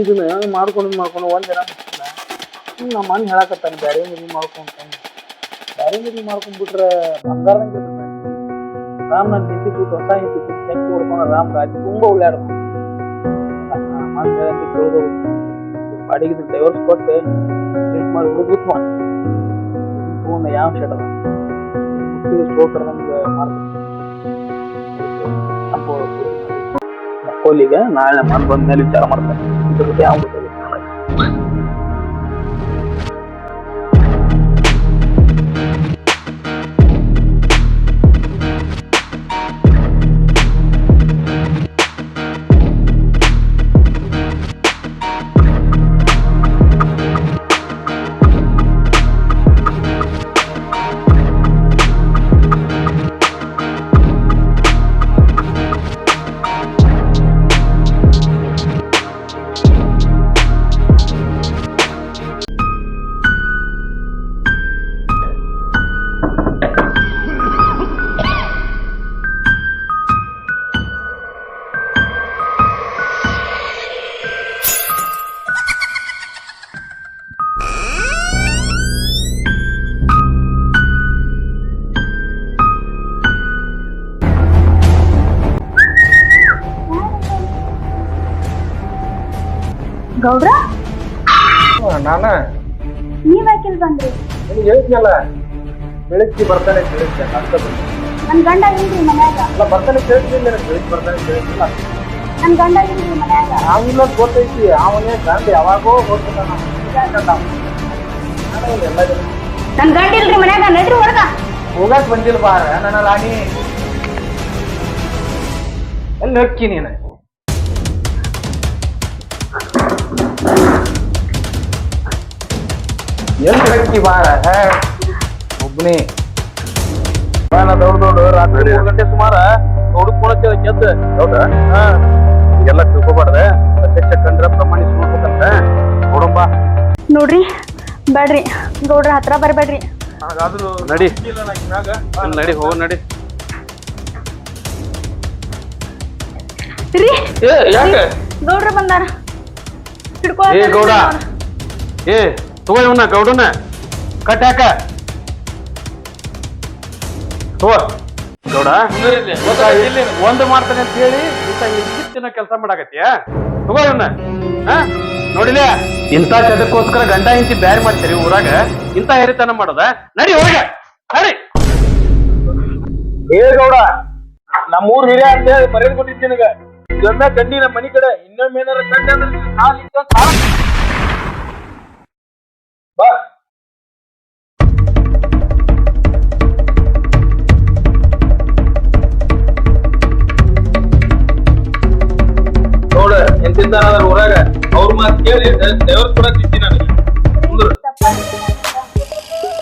ಇದನ್ನ ಮಾಡ್ಕೊಂಡು ಮಾಡ್ಕೊಂಡು ಒಂದು ದಿನ ಮುಗ್ಸಿಲ್ಲ. ಹ್ಮ್ ನಮ್ಮ ಮನೆ ಹೇಳಕತ್ತಾನ, ಬ್ಯಾರೆ ಮದುವೆ ಮಾಡ್ಕೊಂತ ಬ್ಯಾರೆ ಮದುವೆ ಮಾಡ್ಕೊಂಡ್ಬಿಟ್ರೆ ಬಂಗಾರದಂಗೆ. ರಾಮ್ ನನ್ನ ಹೆಂಡತಿ ಕೂತು, ಹೊಸ ಹೆಂಡತಿ ಕೂತು ಚೆಕ್ ಹೊಡ್ಕೊಂಡು ರಾಮ್ ರಾಜ್ ತುಂಬ ಉಳ್ಳಾಡ್ದ ಮನೆ ಹೇಳಂತ ಕೇಳ್ದು ಬಾಡಿಗೆ ಡೈವರ್ಸ್ ಕೊಟ್ಟು ಟ್ರೀಟ್ ಮಾಡಿ ಹುಡುಗ ಮಾಡಿ ಯಾವ ಶೆಟ್ ಅದ? ನಮ್ಗೆ ಮಕ್ಕೋಲಿಗೆ ನಾಳೆ ಮನ್ ಬಂದ್ಮೇಲೆ ವಿಚಾರ ಮಾಡ್ತಾರೆ. ಇದ್ರ ಬಗ್ಗೆ ಯಾವ ಗೌಡ್ರ? ನಾನ? ನೀವ್ ಯಾಕಿಲ್ ಬಂದ್ರಿ? ನಿಮ್ಗೆ ಹೇಳ್ತೀನಲ್ಲ ಬೆಳಗ್ಗೆ ಬರ್ತಾನೆ ಕೇಳಿದ್ದೆ ಅಷ್ಟೇ ನನ್ ಗಂಡ ಇಲ್ರಿ ಮನ್ಯಾಗ. ಅಲ್ಲ ಬರ್ತಾನೆ ಕೇಳ್ತೀನಿ ಬೆಳಿಗ್ಗೆ ಬರ್ತಾನೆ ಕೇಳಿದ್ದಿಲ್ಲ ನನ್ ಗಂಡ ಇಲ್ರಿ ಮನ್ಯಾಗ. ನಾವಿಲ್ಲ ಗೊತ್ತೈತಿ ಅವನೇ ಗಂಡ ಯಾವಾಗೋ ಗೊತ್ತಿಲ್ಲ ಎಲ್ಲ ನನ್ ಗಂಡ ಇಲ್ರಿ ಮನ್ಯಾಗ ನಡ್ರಿ ಹೊರಗ. ಹೋಗಕ್ ಬಂದಿಲ್ಲ ಬಾರ ನನ್ನ ರಾಣಿ. ಎಲ್ಲಿ ಹಕ್ಕಿ ನೀನು? ಎಲ್ಲಿ ಹಕ್ಕಿ ಬಾರ ಒಬ್ಬನೇ ಬಾನ ದೊಡ್ಡ ದೊಡ್ಡ ರಾತ್ರಿ ಮೂರು ಗಂಟೆ ಸುಮಾರ ದೌಡು ಕೆದ್ದ. ಗೆದ್ದ ಹೌದಾ? ಹಾ. ಎಲ್ಲ ತಿಳ್ಕೊಬಾರ್ದ? ಅಧ್ಯಕ್ಷ ಕಂಡ್ರ ಪ್ರಮಾಣ ನೋಡ್ಬೇಕಂತ ನೋಡಪ್ಪ ನೋಡ್ರಿ ಬೇಡ್ರಿ ಗೌಡ್ರ ಹತ್ರ ಬರ್ಬೇಡ್ರಿ. ಹಾಗಾದ್ರೂ ನಡಿ. ನಡಿ ಹೋಗ ನಡಿ. ರೀ ಏ ಯಾಕೆ? ಗೌಡ್ರ ಬಂದಾರ. ಹಿಡ್ಕೊ ಏ ಗೌಡ. ಏ ತಗೋ ಇವನ್ನ ಗೌಡನ. ಕಟ್ ಹಾಕ ತಗೋ ಗೌಡ ಒಂದು ಮಾಡ್ತಾನೆ ಅಂತ ಹೇಳಿ ಇಂಥ ಇದ್ದಿತ್ತಿನ ಕೆಲಸ ಮಾಡಾಕತ್ತೀಯ? ತಗೋ ಇವನ್ನ ಹಾ? ನೋಡಿಲ್ಲ ಇಂತ ಚದಕ್ಕೋಸ್ಕರ ಗಂಡ ಹಿಂಚಿ ಬ್ಯಾರಿ ಮಾಡ್ತೀರಿ ಊರಾಗ? ಇಂಥ ಹೇರಿತನ ಮಾಡೋದ? ನಡಿ ಹೊರಗ ನಡಿ. ಏ ಗೌಡ ನಮ್ಮೂರ್ ಹಿರಿಯ ಅಂತ ಹೇಳಿ ಕೊಟ್ಟಿದ್ದೆ ನಿನಗ. ಇದೊಮ್ಮೆ ಕಂಡಿ ನಮ್ಮ ಮನಿ ಕಡೆ ಇನ್ನೊಮ್ಮೆ ಏನಾರ ಕಂಡ ಅಂದ್ರೆ ದೇವ್ರ ಕೂಡ ತಿಂತೀನಿ ನನಗೆ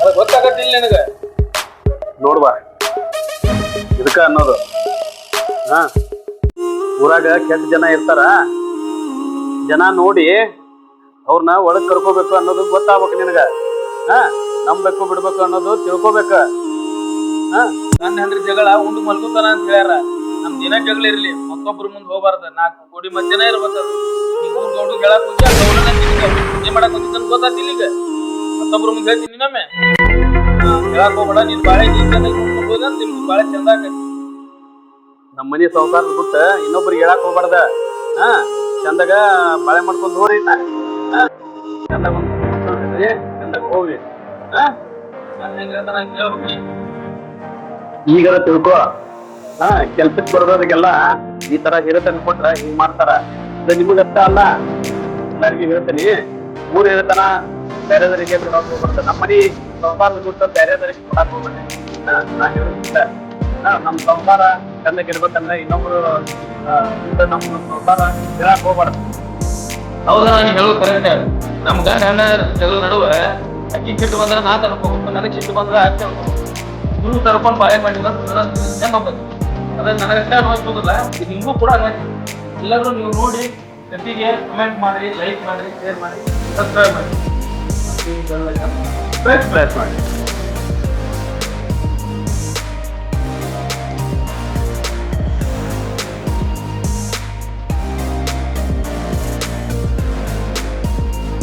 ಅದು ಗೊತ್ತಾಗತ್ತಿಲ್ಲ ನಿನಗ. ನೋಡ್ಬಾ ಇದಕ್ಕ ಅನ್ನೋದು. ಹಾ. ಊರಾಗ ಕೆಟ್ಟ ಜನ ಇರ್ತಾರ. ಜನ ನೋಡಿ ಅವ್ರನ್ನ ಒಳಗ್ ಕರ್ಕೋಬೇಕು ಅನ್ನೋದು ಗೊತ್ತಾಗ್ಬೇಕು ನಿನಗ. ಹಾ. ನಂಬೇಕು ಬಿಡ್ಬೇಕು ಅನ್ನೋದು ತಿಳ್ಕೊಬೇಕ. ಹಾ. ನನ್ನ ಹೆಂಡ್ರಿ ಜಗಳ ಉಂಡು ಮಲ್ಗುತ್ತಾನ ಅಂತ ಹೇಳ್ಯಾರ. ನಮ್ ದಿನ ಜಗಳ ಇರ್ಲಿ. ಮತ್ತೊಬ್ರ ಮುಂದೆ ಹೋಗ್ಬಾರ್ದ. ನಾಲ್ಕು ಕೋಡಿ ಮಧ್ಯನ ಇರ್ಬೇಕ ನೀ ಊರ್ ಗೌಡು ಹೇಳಕ್ ಹೋಗಿ ಆ ಗೌಡನ ನಿನಗೆ ಪೂಜೆ ಮಾಡಕ್ ಹೋಗಿದ್ದ ಈಗ. ಮುಂದ್ ಹೇಳ್ತೀನಿ ಹೇಳಕ್ ಹೋಗ್ಬೇಡ ನೀನ್ ಬಾಳೆ ನೀನ್ ಚೆನ್ನಾಗಿ ನಿಮ್ಗೆ ಬಾಳೆ ಚಂದ ಆಗತ್ತೆ ನಮ್ಮ ಮನಿ ಸಂಸಾರ ಬಿಟ್ಟು ಇನ್ನೊಬ್ರಿಗೆ ಹೇಳಕ್ ಹೋಗ್ಬಾರ್ದ. ಹ, ಚಂದಾಗ ಬಾಳೆ ಮಾಡ್ಕೊಂಡು ಹೋರಿ ಹೋಗ್ರಿ. ಈಗರ ತಿಳ್ಕೊ. ಹಾ, ಕೆಲ್ಸಕ್ ಬರೋದಕ್ಕೆಲ್ಲ ಈ ತರ ಹಿರತನ್ ಕೊಟ್ರ ಹಿಂಗ್ ಮಾಡ್ತಾರ. ಇದು ನಿಮಗಷ್ಟ ಅಲ್ಲ? ಎಲ್ಲರಿಗೂ ಹೇಳ್ತೀನಿ. ಊರು ಹೇಳ್ತಾನ ಬೇರೆದರಿಗೆ ಬಿಡೋಕ್ ಹೋಗ್ಬಾರ್ದು. ನಮ್ಮ ಮನೆ ಸಂಸಾರ ಬಿಟ್ಟು ಬೇರೆದರಿಗೆ ಕೊಡಕ್ ಹೋಗ್ಬೇಡಿ ನಾ ನಮ್ಮ ಹಾ, ನಮ್ ಸಂಸಾರ ಚೆನ್ನಾಗಿರ್ಬೇಕಂದ್ರೆ ಇನ್ನೊಬ್ರು ನಮ್ಮ ಸಂಸಾರ ಹೇಳಕ್ ಹೋಗ್ಬಾರ್ದು. ಹೌದಾ ನಾನು ಹೇಳೋದು ಕರೆಕ್ಟ್ ನಮ್ ಗಂಡ ಜಗಳ ನಡುವೆ ಅಕ್ಕಿ ಕಿಟ್ಟು ಬಂದ್ರೆ ನಾ ತರ್ಕೋಬೇಕು ನನಗೆ ಸಿಟ್ಟು ಬಂದ್ರೆ ಅಕ್ಕಿ ಗುರು ತರ್ಕೊಂಡು ಬಾಳೆ ಮಾಡಿಲ್ಲ ನೆನಪಬೇಕು ಅದೇ ನನಗಷ್ಟೇ ಅನ್ವಯಿಸೋದಿಲ್ಲ ಹಿಂಗೂ ಕೂಡ ಎಲ್ಲರೂ ನೀವು ನೋಡಿ ಜೊತೆಗೆ ಕಮೆಂಟ್ ಮಾಡಿ ಲೈಕ್ ಮಾಡಿ ಶೇರ್ ಮಾಡಿ ಸಬ್ಸ್ಕ್ರೈಬ್ ಮಾಡಿ ಪ್ರಯತ್ನ ಮಾಡಿ